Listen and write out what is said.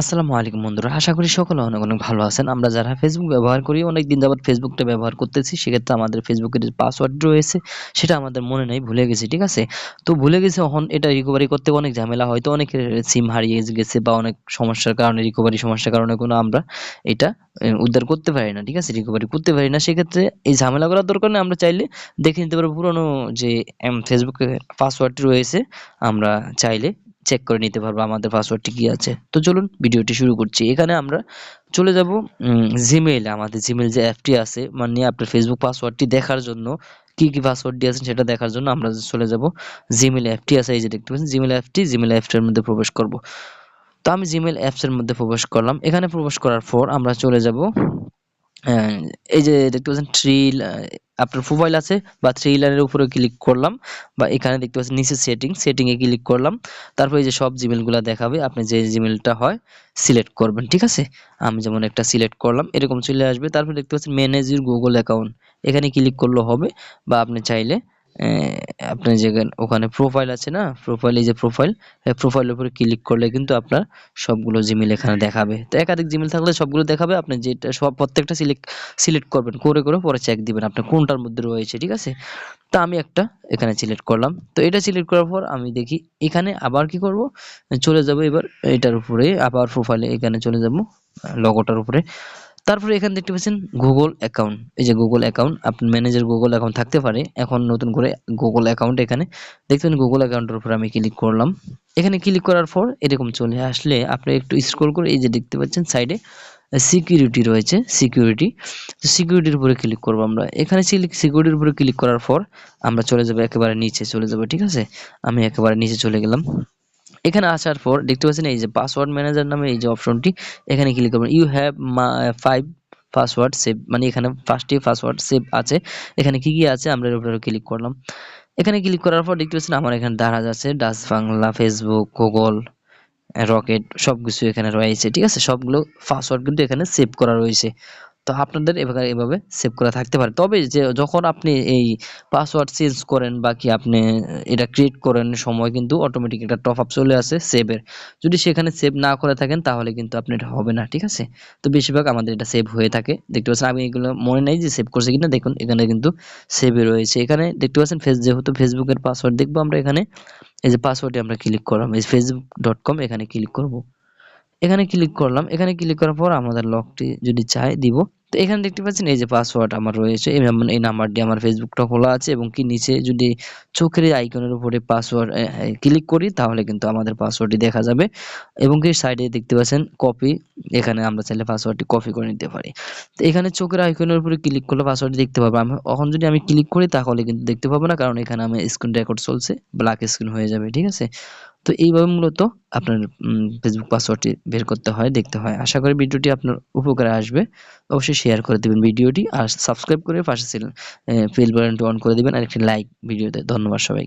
আসসালামু আলাইকুম বন্ধুরা, আশা করি সকলে অনেক অনেক ভালো আছেন। আমরা যারা ফেসবুক ব্যবহার করি অনেক দিন যাবত ফেসবুকটা ব্যবহার করতেছি, সেক্ষেত্রে আমাদের ফেসবুকের পাসওয়ার্ড রয়েছে, সেটা আমাদের মনে নেই, ভুলে গেছি, ঠিক আছে? তো ভুলে গেছে, এখন এটা রিকভারি করতে অনেক ঝামেলা হয়তো অনেকের সিম হারিয়ে গেছে বা অনেক সমস্যার কারণে রিকভারি সমস্যার কারণে কোনো আমরা এটা উদ্ধার করতে পারি না, ঠিক আছে? রিকভারি করতে পারি না, সেক্ষেত্রে এই ঝামেলা করার দরকার নেই, আমরা চাইলে দেখে নিতে পারব পুরোনো যে ফেসবুকের পাসওয়ার্ডটি রয়েছে, আমরা চাইলে চেক করে নিতে পারব আমাদের পাসওয়ার্ডটি কি আছে। তো চলুন ভিডিওটি শুরু করছি। এখানে আমরা চলে যাব জিমেইল আমাদের জিমেইল যে অ্যাপটি আছে মানে আপনার ফেসবুক পাসওয়ার্ডটি দেখার জন্য কি কি পাসওয়ার্ড দিয়েছেন সেটা দেখার জন্য আমরা চলে যাব জিমেইল অ্যাপটি আছে। এই যে দেখতে পাচ্ছেন জিমেইল অ্যাপটি জিমেইল অ্যাপটার মধ্যে প্রবেশ করব। তো আমি জিমেইল অ্যাপসের মধ্যে প্রবেশ করলাম। এখানে প্রবেশ করার পর আমরা চলে যাব এই যে দেখতে পাচ্ছেন থ্রি আপনার প্রোফাইল আছে বা থ্রি লাইনের উপরে ক্লিক করলাম বা এখানে দেখতে পাচ্ছেন নিচে সেটিং সেটিংয়ে ক্লিক করলাম। তারপরে যে সব জিমেলগুলো দেখাবে, আপনি যে জিমেলটা হয় সিলেক্ট করবেন, ঠিক আছে? আমি যেমন একটা সিলেক্ট করলাম, এরকম চলে আসবে। তারপরে দেখতে পাচ্ছেন ম্যানেজ ইউর গুগল অ্যাকাউন্ট এখানে ক্লিক করলে হবে বা আপনি চাইলে আপনি যে ওখানে প্রোফাইল আছে না? প্রোফাইল এই যে প্রোফাইল প্রোফাইলের উপরে ক্লিক করলে কিন্তু আপনার সবগুলো জিমেল এখানে দেখাবে। তো একাধিক জিমেল থাকলে সবগুলো দেখাবে, আপনি যেটা সব প্রত্যেকটা সিলেক্ট সিলেক্ট করবেন, করে করে পরে চেক দিবেন আপনি কোনটার মধ্যে রয়েছে, ঠিক আছে? তো আমি একটা এখানে সিলেক্ট করলাম। তো এটা সিলেক্ট করার পর আমি দেখি এখানে আবার কি করব? চলে যাব এবার এটার উপরে, আবার প্রোফাইলে এখানে চলে যাব লগোটার উপরে। তারপরে এখানে দেখতে পাচ্ছেন গুগল অ্যাকাউন্ট এই যে গুগল অ্যাকাউন্ট আপনার ম্যানেজার গুগল অ্যাকাউন্ট থাকতে পারে। এখন নতুন করে গুগল অ্যাকাউন্ট এখানে। দেখবেন গুগল অ্যাকাউন্টের উপর আমি ক্লিক করলাম। এখানে ক্লিক করার পর এরকম চলে আসলে আপনি একটু স্ক্রল করে এই যে দেখতে পাচ্ছেন সাইডে সিকিউরিটি রয়েছে সিকিউরিটি সিকিউরিটির উপরে ক্লিক করব আমরা। এখানে সিকিউরিটির উপরে ক্লিক করার পর আমরা চলে যাব একেবারে নিচে চলে যাব, ঠিক আছে? আমি একেবারে নিচে চলে গেলাম। এখানে আসার পর দেখতে পাচ্ছেন এই যে পাসওয়ার্ড ম্যানেজার নামে এই যে অপশনটি এখানে ক্লিক করবেন। You have five password save মানে এখানে ফার্স্টে পাসওয়ার্ড সেভ আছে। এখানে কি কি আছে? আমরা এর উপরে ক্লিক করলাম। এখানে ক্লিক করার পর দেখতে পাচ্ছেন আমার এখানে দারাজ আছে ডাস বাংলা ফেসবুক গুগল রকেট সবকিছু এখানে রয়েছে, ঠিক আছে? সবগুলো পাসওয়ার্ড কিন্তু এখানে সেভ করা রয়েছে। তো আপনাদের এভাবে এভাবে সেভ করা থাকতে পারে। তবে যে যখন আপনি এই পাসওয়ার্ড চেঞ্জ করেন বা কি আপনি এটা ক্রিয়েট করেন সময় কিন্তু অটোমেটিক একটা টপ আপ চলে আসে সেভের যদি সেখানে সেভ না করে থাকেন তাহলে কিন্তু আপনি এটা হবে না, ঠিক আছে? তো বেশিরভাগ আমাদের এটা সেভ হয়ে থাকে। দেখতে পাচ্ছেন, আমি এগুলো মনে নেই যে সেভ করছে কিনা। দেখুন, এখানে কিন্তু সেভে রয়েছে। এখানে দেখতে পাচ্ছেন, ফেস যেহেতু ফেসবুকের পাসওয়ার্ড দেখব আমরা এখানে, এই যে পাসওয়ার্ডে আমরা ক্লিক করলাম, এই ফেসবুক ডট কম এখানে ক্লিক করব। এখানে ক্লিক করলাম। এখানে ক্লিক করার পর আমাদের লকটি যদি চাই দিব তো এখানে দেখতে পাচ্ছেন এই যে পাসওয়ার্ড আমার রয়েছে, এই নাম্বারটি আমার ফেসবুকটা খোলা আছে এবং কি নিচে যদি চোখের আইকনের উপরে পাসওয়ার্ড ক্লিক করি তাহলে কিন্তু আমাদের পাসওয়ার্ডটি দেখা যাবে এবং কি সাইডে দেখতে পাচ্ছেন কপি এখানে আমরা চাইলে পাসওয়ার্ডটি কপি করে নিতে পারি। তো এখানে চোখের আইকনের উপরে ক্লিক করলে পাসওয়ার্ডটি দেখতে পাবো। আমি, এখন যদি আমি ক্লিক করি তাহলে কিন্তু দেখতে পাবো না কারণ এখানে আমি স্ক্রিন রেকর্ড চলছে ব্ল্যাক স্ক্রিন হয়ে যাবে, ঠিক আছে? তো এইভাবে মূলত আপনার ফেসবুক পাসওয়ার্ডটি বের করতে হয়, দেখতে হয়। আশা করি ভিডিওটি আপনার উপকারে আসবে। অবশ্যই শেয়ার করে দেবেন ভিডিওটি আর সাবস্ক্রাইব করে পাশে ছিলেন বেল বাটনটি অন করে দেবেন আর একটি লাইক ভিডিওতে ধন্যবাদ সবাই